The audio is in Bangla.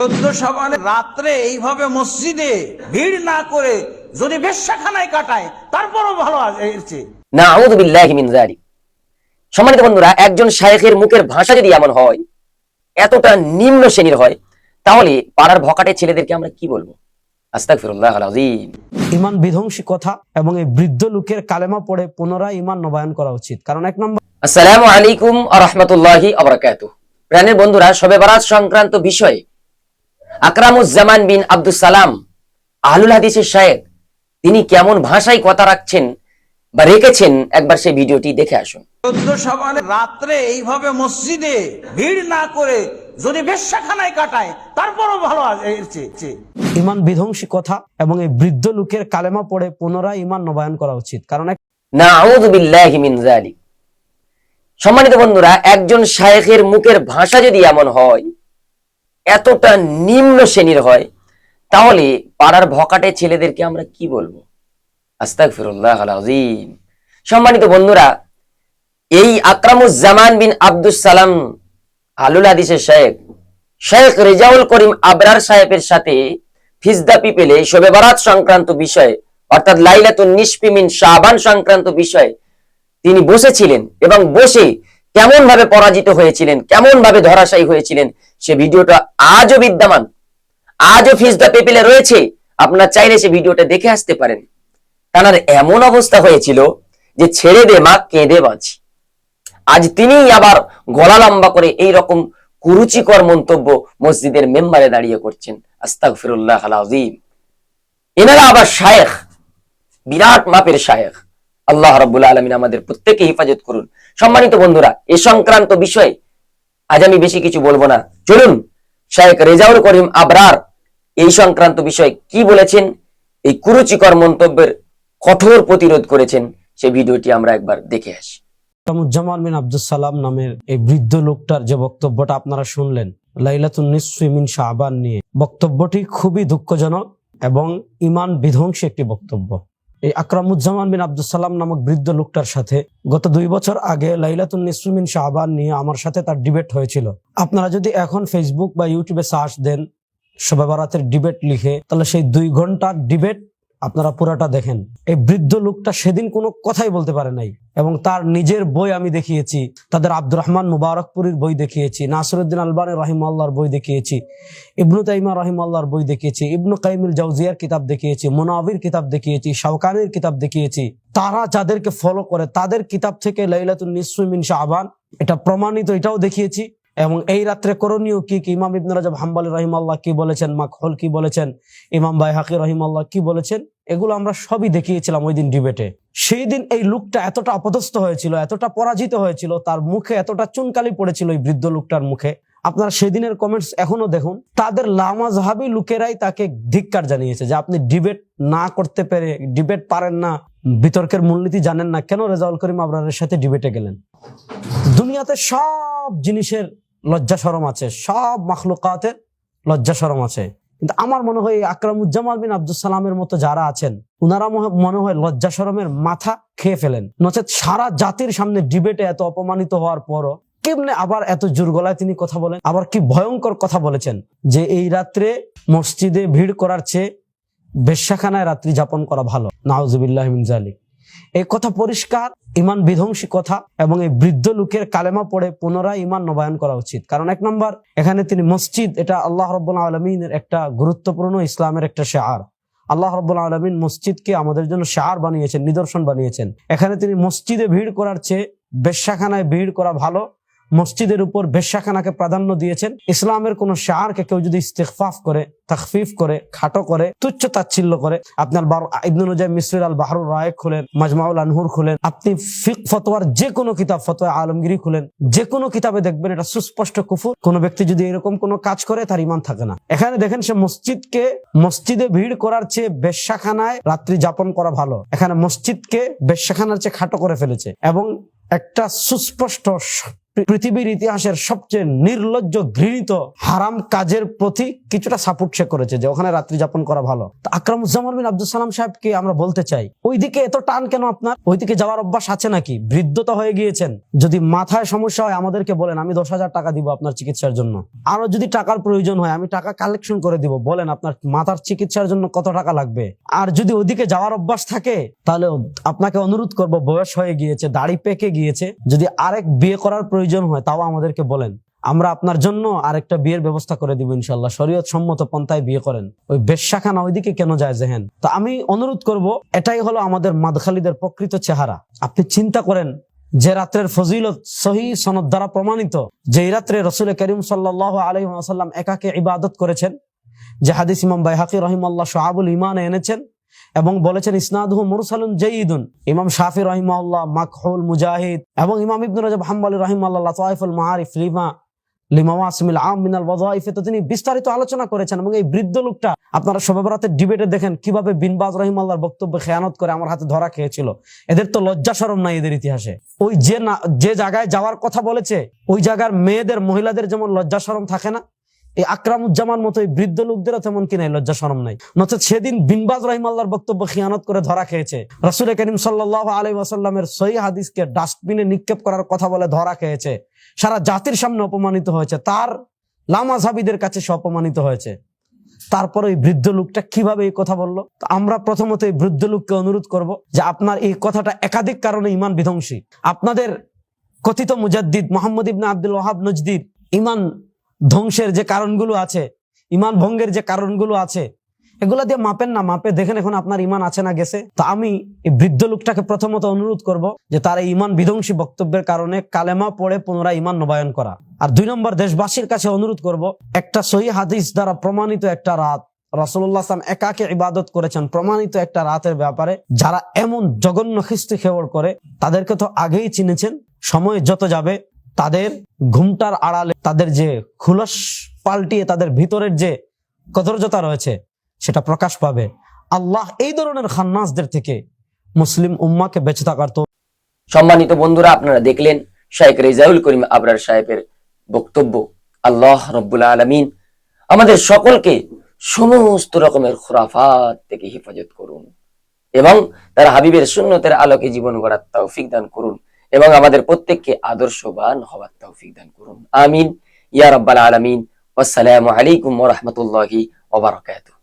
চোদ্দ সাবানে রাত্রে এইভাবে মসজিদে ভিড় না করে যদি বেশ্যাখানায় কাটায় তারপরও ভালো আছে না আউদুবিল্লাহি মিন যালিক। সম্মানিত বন্ধুরা একজন শায়েখের মুখের ভাষা যদি এমন হয় এতটা নিম্ন শ্রেণির হয় তাহলে পাড়ার ভকাটে ছেলেদেরকে আমরা কি বলব? আস্তাগফিরুল্লাহ ইমান বিধ্বংসী কথা এবং এই বৃদ্ধ লোকের কালেমা পড়ে পুনরায় ইমান নবায়ন করা উচিত। কারণ এক নম্বর আসসালামু আলাইকুম আ রহমতুল্লাহি প্রাণের বন্ধুরা সবে বারাত সংক্রান্ত বিষয়ে আকরামুজ্জামান বিন আব্দুল সালাম আহলুল হাদিসের শায়েখ তিনি কেমন ভাষায় কথা রাখছেন বা রেখেছেন একবার সেই ভিডিওটি দেখে আসুন। চোদ্দ রাত্রে এইভাবে মসজিদে ভিড় না করে যদি বেশ্যাখানায় কাটায় তারপরও ভালো। ইমান বিধ্বংসী কথা এবং এই বৃদ্ধ লোকের কালেমা পড়ে পুনরায় ইমান নবায়ন করা উচিত। কারণ না মিন সম্মানিত বন্ধুরা একজন শায়েখের মুখের ভাষা যদি এমন হয় এতটা নিম্ন শ্রেণির হয়, তাহলে পাড়ার ভকাটে ছেলেদেরকে আমরা কি বলব? আস্তাগফিরুল্লাহ আলাযীম সম্মানিত বন্ধুরা, এই আকরামুজ্জামান বিন আব্দুস সালাম আলুল হাদিসের শায়েখ শেখ রেজাউল করিম আবরার সাহেবের সাথে ফিজদা পিপেলে শোবে বারাত সংক্রান্ত বিষয়ে, অর্থাৎ লাইলাতুন নিসফিমিন শাবান সংক্রান্ত বিষয়ে তিনি বসেছিলেন এবং বসে কেমন ভাবে পরাজিত হয়েছিলেন, কেমন ভাবে ধরাশায়ী হয়েছিলেন, সে ভিডিওটা আজও বিদ্যমান, আজও ফিজদা পেপেলে রয়েছে, আপনার চাইলে সে ভিডিওটা দেখে আসতে পারেন। তার এমন অবস্থা হয়েছিল যে ছেড়ে দে মা, কেঁদে বাঁচি। আজ তিনি আবার গলা লম্বা করে এই রকম কুরুচিকর মন্তব্য মসজিদের মেম্বারে দাঁড়িয়ে করছেন। আস্তাক ফিরুল্লাহ এনারা আবার শায়েখ, বিরাট মাপের শায়েখ। আল্লাহ রব্বুল আলমিন আমাদের প্রত্যেকে হেফাজত করুন। সম্মানিত বন্ধুরা, এ সংক্রান্ত বিষয়ে আজ আমি বেশি কিছু বলব না। চলুন, শায়েখ রেজাউল করিম আবরার এই সংক্রান্ত বিষয়ে কি বলেছেন, এই কুরুচিকর মন্তব্যের কঠোর প্রতিরোধ করেছেন সেই ভিডিওটি আমরা একবার দেখে আসি। জামাল বিন আব্দুল সালাম নামের এই বৃদ্ধ লোকটার যে বক্তব্যটা আপনারা শুনলেন, লাইলাতুন শাহবান নিয়ে, বক্তব্যটি খুবই দুঃখজনক এবং ইমান বিধ্বংসী একটি বক্তব্য। এই আকরামুজ্জামান বিন আব্দুল সালাম নামক বৃদ্ধ লোকটার সাথে গত দুই বছর আগে লাইলাতুল নিসরুমিন শাহবান নিয়ে আমার সাথে তার ডিবেট হয়েছিল। আপনারা যদি এখন ফেসবুক বা ইউটিউবে সার্চ দেন শবে ভারতের ডিবেট লিখে, তাহলে সেই দুই ঘণ্টার ডিবেট আপনারা পুরাটা দেখেন। এই বৃদ্ধ লোকটা সেদিন কোনো কথাই বলতে পারে নাই এবং তার নিজের বই আমি দেখিয়েছি, তাদের আব্দুর রহমান মুবারকপুরীর বই দেখিয়েছি, নাসরুদ্দিন রহিম আল্লাহর বই দেখিয়েছি, ইবনু তাইমা রহিম আল্লাহর বই দেখিয়েছি, ইবনু কাইমুল জাউজিয়ার কিতাব দেখিয়েছি মোনাবির কিতাব দেখিয়েছি, শাওকানের কিতাব দেখিয়েছি। তারা যাদেরকে ফলো করে, তাদের কিতাব থেকে লাইলাতুল নিসমিন শাহবান এটা প্রমাণিত, এটাও দেখিয়েছি। এবং এই রাত্রে করণীয় কি কি? ইমাম ইবনুল রাজাব হাম্বালি রহিম আল্লাহ কি বলেছেন? মাখল কি বলেছেন? ইমাম বাই হাকি রহিম আল্লাহ কি বলেছেন? এগুলো আমরা সবই দেখিয়েছিলাম ওই দিন ডিবেটে। সেই দিন এই লোকটা এতটা অপদস্থ হয়েছিল, এতটা পরাজিত হয়েছিল, তার মুখে এতটা চুনকালি পড়েছিল এই বৃদ্ধ লোকটার মুখে। আপনারা সেদিনের কমেন্টস এখনও দেখুন, তাদের লামাজহাবি লোকেরাই তাকে ধিক্কার জানিয়েছে যে আপনি ডিবেট না করতে পেরে, ডিবেট পারেন না, বিতর্কের মূলনীতি জানেন না, কেন রেজাউল করিম আবরারের সাথে ডিবেটে গেলেন? দুনিয়াতে সব জিনিসের লজ্জা সরম আছে, সব মাখলুকাতের লজ্জা সরম আছে। কিন্তু আমার মনে হয় আকরামুজ্জামাল বিন আব্দুল সালামের মতো যারা আছেন, উনারা মনে- হয় লজ্জা সরমের মাথা খেয়ে ফেলেন। নচেত সারা জাতির সামনে ডিবেটে এত অপমানিত হওয়ার পরও কেমনে আবার এত জোর গলায় তিনি কথা বলেন? আবার কি ভয়ঙ্কর কথা বলেছেন যে এই রাত্রে মসজিদে ভিড় করার চেয়ে বেশ্যাখানায় রাত্রি যাপন করা ভালো। নাউজুবিল্লাহ মিন জালিক এই কথা পরিষ্কার, ইমান বিধ্বংসী কথা এবং এই বৃদ্ধ লোকের কালেমা পড়ে পুনরায় ইমান নবায়ন করা উচিত। কারণ এক নম্বর, এখানে তিনি মসজিদ, এটা আল্লাহ রব্বুল আলমিনের একটা গুরুত্বপূর্ণ ইসলামের একটা শেয়ার আল্লাহ রব্বুল আলমিন মসজিদকে আমাদের জন্য শেয়ার বানিয়েছেন, নিদর্শন বানিয়েছেন। এখানে তিনি মসজিদে ভিড় করার চেয়ে বেশ্যাখানায় ভিড় করা ভালো মসজিদের উপর বেশ্যাখানাকে প্রাধান্য দিয়েছেন। ইসলামের কোন শাহরকে কেউ যদি ইস্তেকফাফ করে, তখফিফ করে, খাটো করে, তুচ্ছ তাচ্ছিল্য করে, আপনার ইবনুল মিসরির আল বাহরুর রায় খুলেন, মাজমাউল আনহুর খুলেন, আপনি ফিক ফতোয়ার যে কোনো কিতাব, ফতোয়া আলমগিরি খুলেন, যে কোনো কিতাবে দেখবেন এটা সুস্পষ্ট কুফুর। কোন ব্যক্তি যদি এরকম কোনো কাজ করে, তার ইমান থাকে না। এখানে দেখেন সে মসজিদকে, মসজিদে ভিড় করার চেয়ে বেশ্যাখানায় রাত্রি যাপন করা ভালো। এখানে মসজিদকে বেশ্যাখানার চেয়ে খাটো করে ফেলেছে। এবং একটা সুস্পষ্ট পৃথিবীর ইতিহাসের সবচেয়ে নির্লজ্জ ঘৃণিত হারাম কাজের প্রতি কিছুটা সাপোর্ট সে করেছে যে ওখানে রাত্রি যাপন করা ভালো। আকরামুজ্জামান বিন আব্দুল সালাম সাহেবকে আমরা বলতে চাই, ওইদিকে এত টান কেন আপনার? ওইদিকে যাওয়ার অভ্যাস আছে নাকি? বৃদ্ধতা হয়ে গিয়েছেন। যদি মাথায় সমস্যা হয়, আমাদেরকে বলেন, আমি দশ হাজার টাকা দিব আপনার চিকিৎসার জন্য। আরও যদি টাকার প্রয়োজন হয়, আমি টাকা কালেকশন করে দিব। বলেন, আপনার মাথার চিকিৎসার জন্য কত টাকা লাগবে? আর যদি ওদিকে যাওয়ার অভ্যাস থাকে, তাহলে আপনাকে অনুরোধ করব, বয়স হয়ে গিয়েছে, দাড়ি পেকে গিয়েছে। যদি আরেক বিয়ে করার প্রয়োজন হয়, তাও আমাদেরকে বলেন। আমরা আপনার জন্য আরেকটা বিয়ের ব্যবস্থা করে দিব ইনশাল্লাহ শরীয়ত সম্মত পন্থায় বিয়ে করেন। ওই বেশ্যাখানা ওইদিকে কেন যায় জেহেন? তো আমি অনুরোধ করব, এটাই হলো আমাদের মাদখালিদের প্রকৃত চেহারা। আপনি চিন্তা করেন যে রাত্রের ফজিলত সহি সনদ দ্বারা প্রমাণিত যে রাত্রে রসুল করিম সাল্লাহ আলহিম একাকে ইবাদত করেছেন, যে হাদিস ইমাম বাইহাকি রহিমাল্লাহ শাহাবুল ইমান এনেছেন এবং বলেছেন, ইসনাদহু মুরসালুন জয়ীদুন। ইমাম শাফি রহিমাল্লাহ মাকহুল মুজাহিদ এবং ইমাম ইবনুর রাজব হাম্বালি রহিমাল্লাহ লতাইফুল মাআরিফ লিমা, লিমাওয়াসিমিল তো তিনি বিস্তারিত আলোচনা করেছেন এবং এই বৃদ্ধ লোকটা আপনারা ডিবেটে দেখেন কীভাবে বিনবাজ রহিমাল্লাহর বক্তব্য খেয়ানত করে আমার হাতে ধরা খেয়েছিল। এদের তো লজ্জা শরম নাই এদের ইতিহাসে। ওই যে না, যে জায়গায় যাওয়ার কথা বলেছে, ওই জায়গার মেয়েদের, মহিলাদের যেমন লজ্জা শরম থাকে না এই আকরামুজ্জামান মতো এই বৃদ্ধ লোকদেরও তেমন কি নাই, লজ্জা শরম নাই। নচেত সেদিন বিনবাজ রহিমাল্লাহর বক্তব্য খিয়ানত করে ধরা খেয়েছে। রাসুল করিম সাল্লাহ আলী ওয়াসাল্লামের সহি হাদিসকে ডাস্টবিনে নিক্ষেপ করার কথা বলে ধরা খেয়েছে। সারা জাতির সামনে অপমানিত হয়েছে, তার লামাজাবিদের কাছে সে অপমানিত হয়েছে। তারপরে এই বৃদ্ধ লোকটা কীভাবে এই কথা বলল? আমরা প্রথমত এই বৃদ্ধ লোককে অনুরোধ করব যে আপনার এই কথাটা একাধিক কারণে ইমান বিধ্বংসী। আপনাদের কথিত মুজাদ্দিদ মোহাম্মদ ইবনে আব্দুল ওহাব নজদির ইমান ধ্বংসের যে কারণগুলো আছে, ইমান ভঙ্গের যে কারণগুলো আছে, এগুলা দিয়ে মাপেন না, মাপে দেখেন এখন আপনার ইমান আছে না গেছে। তো আমি এই বৃদ্ধ লোকটাকে প্রথমত অনুরোধ করব যে তার এই ইমান বিধ্বংসী বক্তব্যের কারণে কালেমা পড়ে পুনরায় ইমান নবায়ন করা। আর দুই নম্বর, দেশবাসীর কাছে অনুরোধ করব, একটা সহি হাদিস দ্বারা প্রমাণিত একটা রাত রসুল্লাহ আসলাম একাকে ইবাদত করেছেন, প্রমাণিত একটা রাতের ব্যাপারে, যারা এমন জঘন্য খিস্তি খেবড় করে, তাদেরকে তো আগেই চিনেছেন, সময় যত যাবে তাদের ঘুমটার আড়ালে তাদের যে খুলস পাল্টিয়ে তাদের ভিতরের যে কদর্যতা রয়েছে, সেটা প্রকাশ পাবে। আল্লাহ এই ধরনের খান্নাসদের থেকে মুসলিম উম্মাকে বেঁচে থাকার তো সম্মানিত বন্ধুরা, আপনারা দেখলেন শাইখ রেজাউল করিম আবরার সাহেবের বক্তব্য, আল্লাহ রব্বুল আলমিন আমাদের সকলকে সমস্ত রকমের খুরাফাত থেকে হেফাজত করুন এবং তার হাবিবের সুন্নতের আলোকে জীবন গড়ার তৌফিক দান করুন। এবং আমাদের প্রত্যেককে আদর্শবান হওয়ার তৌফিক দান করুন। আমিন। ইয়া রব্বাল আলমিন। আসসালামু আলাইকুম ওরহমতুল্লাহি ওবরাকাতুহ